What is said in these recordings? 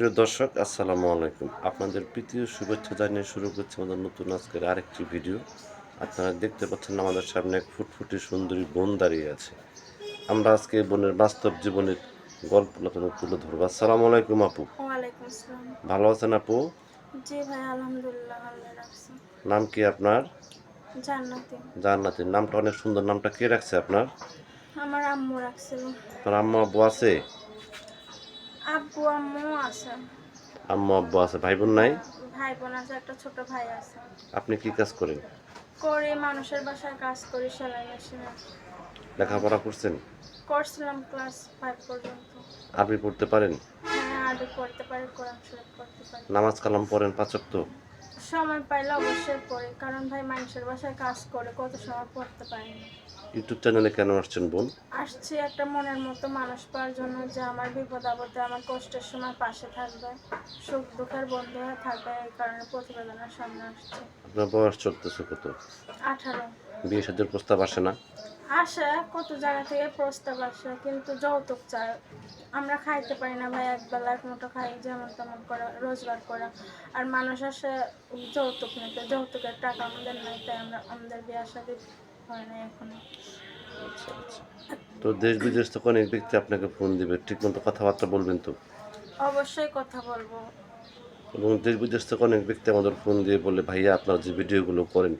প্রিয় দর্শক আসসালামু আলাইকুম। আপনাদের প্রীতীয় শুভেচ্ছা জানিয়ে শুরু করছি আমাদের নতুন আজকের আরেকটি ভিডিও। আপনারা দেখতে পাচ্ছেন আমাদের সামনে এক ফুটফুটে সুন্দরী বোন দাঁড়িয়ে আছে। আমরা আজকে বোনের বাস্তব জীবনের গল্প আপনাদের তুলে ধরবো। আসসালামু আলাইকুম আপু। ভালো আছেন আপু? জি ভাই আলহামদুলিল্লাহ আল্লাহ রাখছে। নাম কি আপনার? জান্নাতি। জান্নাতের নামটা অনেক সুন্দর। নামটা কে রাখছে আপনার? আমার আম্মু রাখছিল। আপনার আম্মা আব্বু আছে? আব্বু আম্মু আছে। আম্মা আব্বু আছে। ভাই বোন নাই? ভাই বোন আছে একটা ছোট ভাই আছে। আপনি কি কাজ করেন? করি মানুষের বাসায় কাজ করি সেলাই মেশিনে। লেখাপড়া করছেন? করছিলাম ক্লাস ফাইভ পর্যন্ত। আরবি পড়তে পারেন? হ্যাঁ আরবি পড়তে পারি কোরআন শরীফ পড়তে পারি। নামাজ কালাম পড়েন পাচক তো সময় পাইলে অবশ্যই পড়ি কারণ ভাই মানুষের বাসায় কাজ করে কত সময় পড়তে পারি না। ইউটিউব চ্যানেলে কেন আসছেন বোন আসছি একটা মনের মতো মানুষ পাওয়ার জন্য যে আমার বিপদ আপদে আমার কষ্টের সময় পাশে থাকবে সুখ দুঃখের বন্ধু হয়ে থাকবে এই কারণে প্রতিবেদনের সামনে আসছে। আপনার বয়স চলতেছে কত? আঠারো। বিয়ে সাদের প্রস্তাব আসে না? আসে কত জায়গা থেকে প্রস্তাব আসে কিন্তু যৌতুক চায় আমরা খাইতে পারি না ভাই একবেলা এক মুঠো খাই যেমন তেমন করে রোজগার করে। আর মানুষ আসে যৌতুক নিতে যৌতুকের টাকা আমাদের নাই তাই আমরা আমাদের বিয়ে শাদী হয় না এখনও। আচ্ছা আচ্ছা। তো দেশ বিদেশ তো অনেক ব্যক্তি আপনাকে ফোন দিবে। ঠিক মতো কথাবার্তা বলবেন তো? অবশ্যই কথা বলব। এবং দেশ বিদেশ থেকে অনেক ব্যক্তি আমাদের ফোন দিয়ে বলে ভাইয়া আপনারা যে ভিডিওগুলো করেন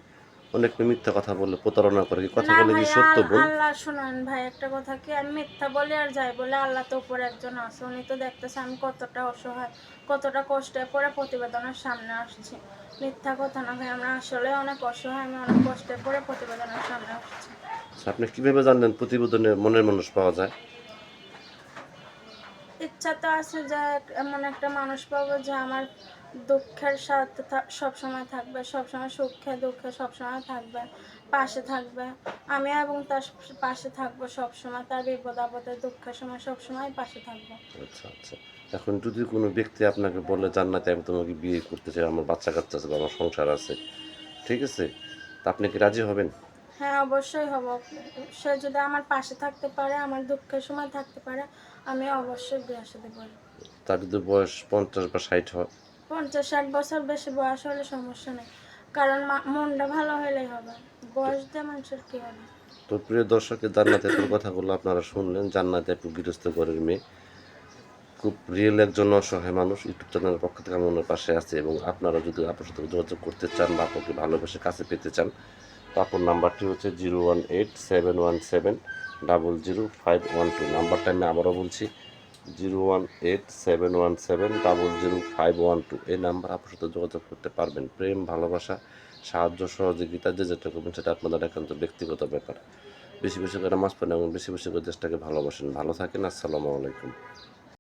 অনেক মিথ্যা কথা বলে প্রতারণা করে। কি কথা বলে কি সত্য বোন আল্লাহ শুনুন ভাই একটা কথা কি আমি মিথ্যা বলি আর যাই বলে আল্লাহ তো উপরে একজন আছে উনি তো দেখতেছে আমি কতটা অসহায় কতটা কষ্টে পড়ে প্রতিবেদনের সামনে আসছি। মিথ্যা কথা না ভাই আমরা আসলে অনেক অসহায় আমি অনেক কষ্টে পড়ে প্রতিবেদনের সামনে আসছি। আচ্ছা, আপনি কীভাবে জানলেন প্রতিবেদনে মনের মানুষ পাওয়া যায়? ইচ্ছা তো আছে যে এমন একটা মানুষ পাবো যে আমার দুঃখের সাথে সবসময় থাকবে সবসময় সুখে, দুঃখে সবসময় থাকবে, পাশে থাকবে। আমি এবং তার পাশে থাকব সবসময় তার বিপদ আপদে, দুঃখের সময় সবসময় পাশে থাকব। আচ্ছা আচ্ছা। এখন যদি কোনো ব্যক্তি আপনাকে বলে, জান্নাতে আমি তোমাকে বিয়ে করতে চাই, আমার বাচ্চা কাচ্চা আছে আমার সংসার আছে, ঠিক আছে? তা আপনি কি রাজি হবেন? হ্যাঁ অবশ্যই হব। সে যদি আমার পাশে থাকতে পারে আমার দুঃখের সময় থাকতে পারে আমি অবশ্যই বিয়ে সাথে পারি তার যদি বয়স পঞ্চাশ বা ষাট হয়? পঞ্চাশ ষাট বছর বেশি বয়স হলে সমস্যা নেই। কারণ মনটা ভালো হলেই হবে। বয়স দিয়ে মানুষের কী হবে? তো প্রিয় দর্শকের জান্নাতের কথাগুলো আপনারা শুনলেন। জান্নাতে একটু গৃহস্থ ঘরের মেয়ে। খুব রিয়েল একজন অসহায় মানুষ। ইউটিউব চ্যানেলের পক্ষ থেকে আমি ওনার পাশে আছে এবং আপনারা যদি আপনার সাথে যোগাযোগ করতে চান বা আপনাকে ভালোবেসে কাছে পেতে চান তো আপনার নাম্বারটি হচ্ছে zero one eight seven one seven double zero five one two. নাম্বারটা আমি আবারও বলছি, zero one eight seven one seven double zero five one two. এই নাম্বার আপনার সাথে যোগাযোগ করতে পারবেন। প্রেম, ভালোবাসা, সাহায্য, সহযোগিতা, যে যেটা করবেন সেটা আপনাদের একান্ত ব্যক্তিগত ব্যাপার। বেশি বেশি করে নামাজ পড়েন এবং বেশি বেশি করে দেশটাকে ভালোবাসেন। ভালো থাকেন, আসসালামু আলাইকুম।